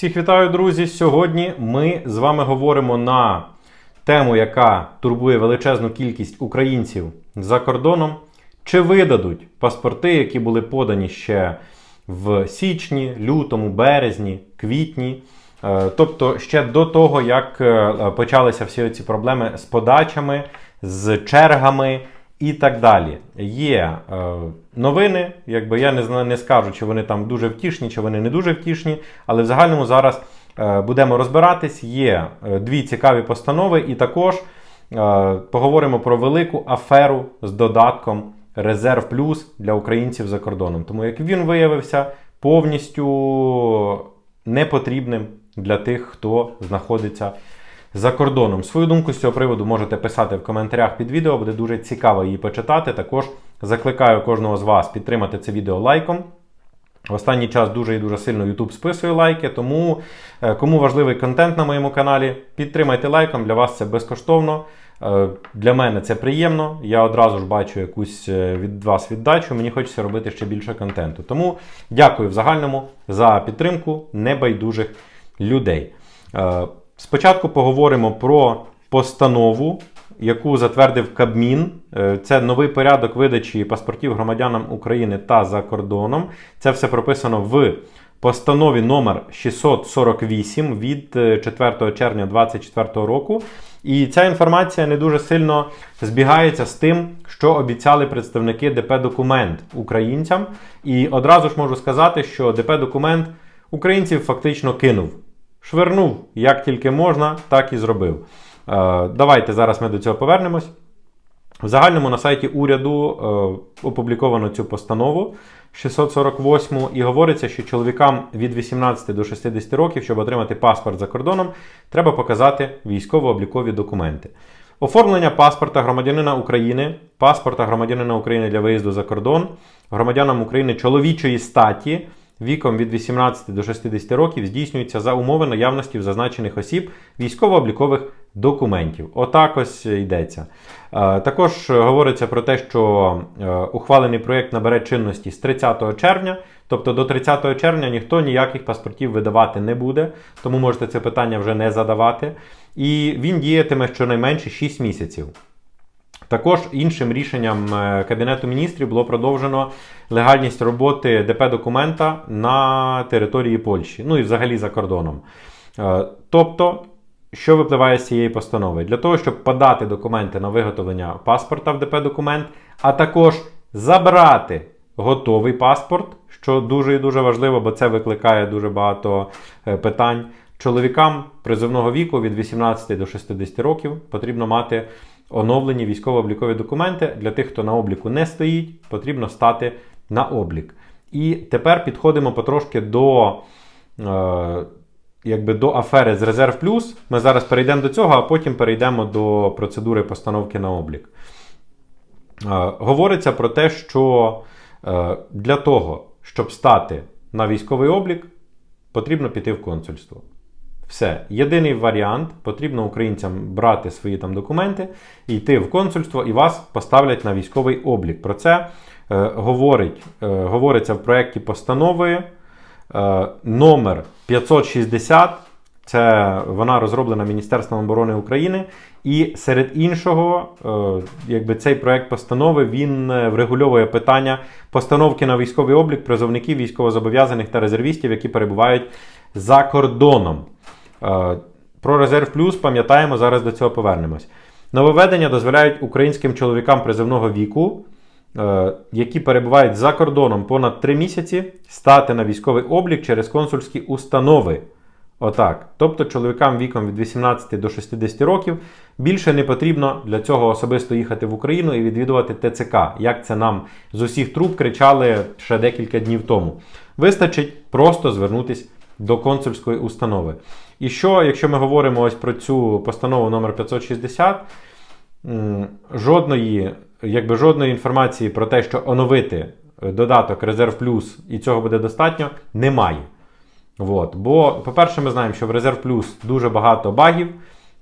Всіх вітаю, друзі! Сьогодні ми з вами говоримо на тему, яка турбує величезну кількість українців за кордоном. Чи видадуть паспорти, які були подані ще в січні, лютому, березні, квітні? Е, Тобто ще до того, як е, почалися всі ці проблеми з подачами, з чергами і так далі. Є е, новини, якби я не не скажу, чи вони там дуже втішні, чи вони не дуже втішні, але в загальному зараз е, будемо розбиратись. Є е, дві цікаві постанови, і також е, поговоримо про велику аферу з додатком Резерв Плюс для українців за кордоном. Тому як він виявився повністю непотрібним для тих, хто знаходиться за кордоном. Свою думку з цього приводу можете писати в коментарях під відео, буде дуже цікаво її почитати. Також закликаю кожного з вас підтримати це відео лайком. В останній час дуже і дуже сильно YouTube списує лайки, тому е, кому важливий контент на моєму каналі, підтримайте лайком. Для вас це безкоштовно. Е, Для мене це приємно. Я одразу ж бачу якусь е, від вас віддачу. Мені хочеться робити ще більше контенту. Тому дякую в загальному за підтримку небайдужих людей. Е, Спочатку поговоримо про постанову, яку затвердив Кабмін. Е, Це новий порядок видачі паспортів громадянам України та за кордоном. Це все прописано в постанові номер 648 від е, 4 червня 2024 року. І ця інформація не дуже сильно збігається з тим, що обіцяли представники ДП Документ українцям. І одразу ж можу сказати, що ДП Документ українців фактично кинув. Швернув як тільки можна, так і зробив. Е, Давайте зараз ми до цього повернемось. В загальному на сайті уряду е, опубліковано цю постанову 648 і говориться, що чоловікам від 18 до 60 років, щоб отримати паспорт за кордоном, треба показати військово-облікові документи. Оформлення паспорта громадянина України, паспорта громадянина України для виїзду за кордон, громадянам України чоловічої статі віком від 18 до 60 років здійснюється за умови наявності в зазначених осіб військово-облікових документів. Отак ось йдеться. Е, Також говориться про те, що е, ухвалений проєкт набере чинності з 30 червня, тобто до 30 червня ніхто ніяких паспортів видавати не буде, тому можете це питання вже не задавати. І він діятиме щонайменше 6 місяців. Також іншим рішенням е, Кабінету міністрів було продовжено легальність роботи ДП документа на території Польщі, ну і взагалі за кордоном. Е, Тобто, що випливає з цієї постанови? Для того, щоб подати документи на виготовлення паспорта в ДП документ, а також забрати готовий паспорт, що дуже і дуже важливо, бо це викликає дуже багато е, питань. Чоловікам призовного віку від 18 до 60 років потрібно мати оновлені військово-облікові документи. Для тих, хто на обліку не стоїть, потрібно стати на облік. І тепер підходимо потрошки до, е, якби до афери з Резерв Плюс. Ми зараз перейдемо до цього, а потім перейдемо до процедури постановки на облік. Е, говориться про те, що е, для того, щоб стати на військовий облік, потрібно піти в консульство. Все, єдиний варіант, потрібно українцям брати свої там документи, йти в консульство і вас поставлять на військовий облік. Про це е, говорить, е, говориться в проєкті постанови е, номер 560. Це вона розроблена Міністерством оборони України. І серед іншого, е, якби цей проект постанови він е, врегульовує питання постановки на військовий облік призовників військовозобов'язаних та резервістів, які перебувають за кордоном. Е, Про резерв плюс пам'ятаємо, зараз до цього повернемось. Нововведення дозволяють українським чоловікам призовного віку, е, які перебувають за кордоном понад 3 місяці, стати на військовий облік через консульські установи. Отак. Тобто чоловікам віком від 18 до 60 років більше не потрібно для цього особисто їхати в Україну і відвідувати ТЦК, як це нам з усіх труб кричали ще декілька днів тому. Вистачить просто звернутися до консульської установи. І що, якщо ми говоримо ось про цю постанову номер 560, жодної, якби жодної інформації про те, що оновити е, додаток Резерв Плюс і цього буде достатньо, немає. От. Бо, по-перше, ми знаємо, що в Резерв Плюс дуже багато багів,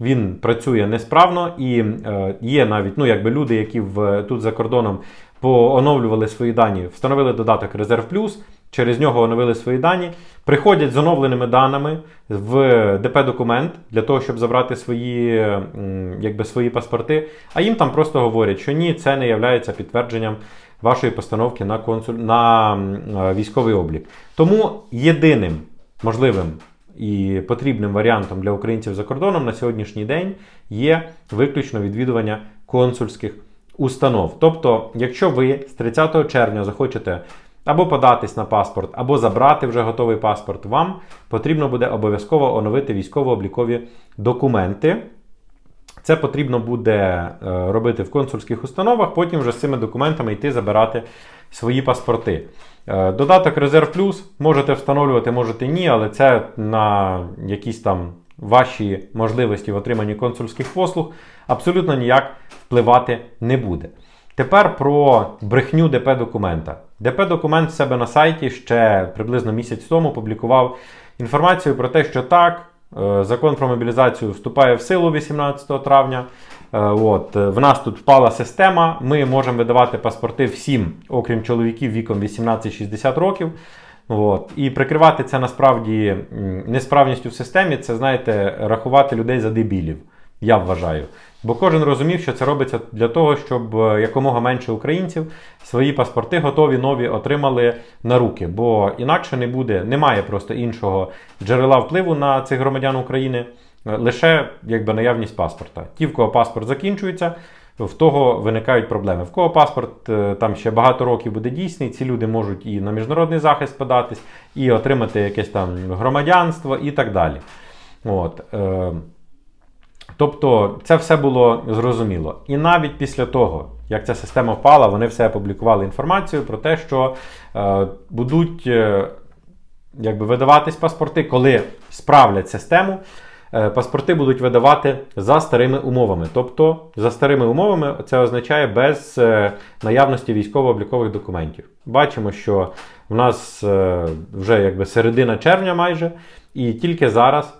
він працює несправно і е, є навіть ну, якби люди, які в, тут за кордоном пооновлювали свої дані, встановили додаток Резерв Плюс, через нього оновили свої дані, приходять з оновленими даними в ДП-документ для того, щоб забрати свої, якби, свої паспорти, а їм там просто говорять, що ні, це не є підтвердженням вашої постановки на, консуль... на е, військовий облік. Тому єдиним можливим і потрібним варіантом для українців за кордоном на сьогоднішній день є виключно відвідування консульських установ. Тобто, якщо ви з 30 червня захочете або податись на паспорт, або забрати вже готовий паспорт, вам потрібно буде обов'язково оновити військово-облікові документи. Це потрібно буде е, робити в консульських установах, потім вже з цими документами йти забирати свої паспорти. Е, Додаток Резерв Плюс можете встановлювати, можете ні, але це на якісь там ваші можливості в отриманні консульських послуг абсолютно ніяк впливати не буде. Тепер про брехню ДП-документа. ДП-документ в себе на сайті ще приблизно місяць тому публікував інформацію про те, що так, е, закон про мобілізацію вступає в силу 18 травня. Е, От, е, в нас тут впала система. Ми можемо видавати паспорти всім, окрім чоловіків віком 18-60 років. От. І прикривати це насправді несправністю в системі, це, знаєте, рахувати людей за дебілів. Я вважаю. Бо кожен розумів, що це робиться для того, щоб е, якомога менше українців свої паспорти готові нові отримали на руки. Бо інакше не буде, немає просто іншого джерела впливу на цих громадян України, е, лише якби наявність паспорта. Ті, в кого паспорт закінчується, в того виникають проблеми. В кого паспорт е, там ще багато років буде дійсний, ці люди можуть і на міжнародний захист податись, і отримати якесь там громадянство і так далі. От. Тобто це все було зрозуміло. І навіть після того, як ця система впала, вони все опублікували інформацію про те, що е, будуть е, якби, видаватись паспорти, коли справлять систему. е, Паспорти будуть видавати за старими умовами. Тобто, за старими умовами це означає без е, наявності військово-облікових документів. Бачимо, що в нас е, вже якби середина червня майже, і тільки зараз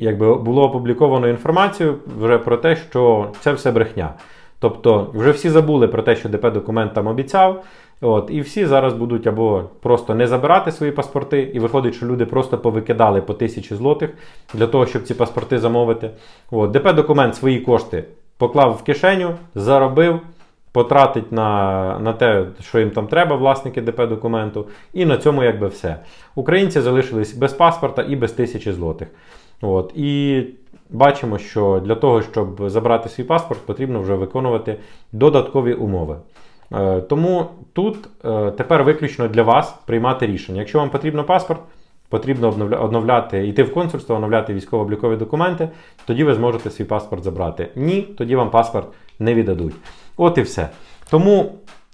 якби було опубліковано інформацію вже про те, що це все брехня. Тобто, вже всі забули про те, що ДП документ там обіцяв. От, і всі зараз будуть або просто не забирати свої паспорти, і виходить, що люди просто повикидали по тисячі злотих для того, щоб ці паспорти замовити. От, ДП документ свої кошти поклав в кишеню, заробив, потратить на, на те, що їм там треба, власники ДП документу, і на цьому якби все. Українці залишились без паспорта і без тисячі злотих. От, і бачимо, що для того, щоб забрати свій паспорт, потрібно вже виконувати додаткові умови. Е, Тому тут е, тепер виключно для вас приймати рішення. Якщо вам потрібен паспорт, потрібно обновля- оновляти, йти в консульство, оновляти військово-облікові документи, тоді ви зможете свій паспорт забрати. Ні, тоді вам паспорт не віддадуть. От і все. Тому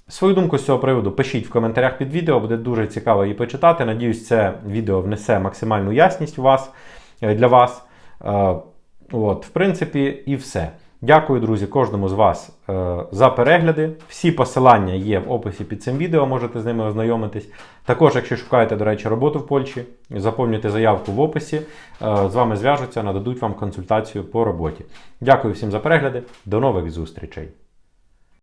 свою думку з цього приводу пишіть в коментарях під відео, буде дуже цікаво її почитати. Надіюсь, це відео внесе максимальну ясність у вас, для вас. Е, От, в принципі, і все. Дякую, друзі, кожному з вас е, за перегляди. Всі посилання є в описі під цим відео, можете з ними ознайомитись. Також, якщо шукаєте, до речі, роботу в Польщі, заповнюйте заявку в описі. Е, з вами зв'яжуться, нададуть вам консультацію по роботі. Дякую всім за перегляди. До нових зустрічей!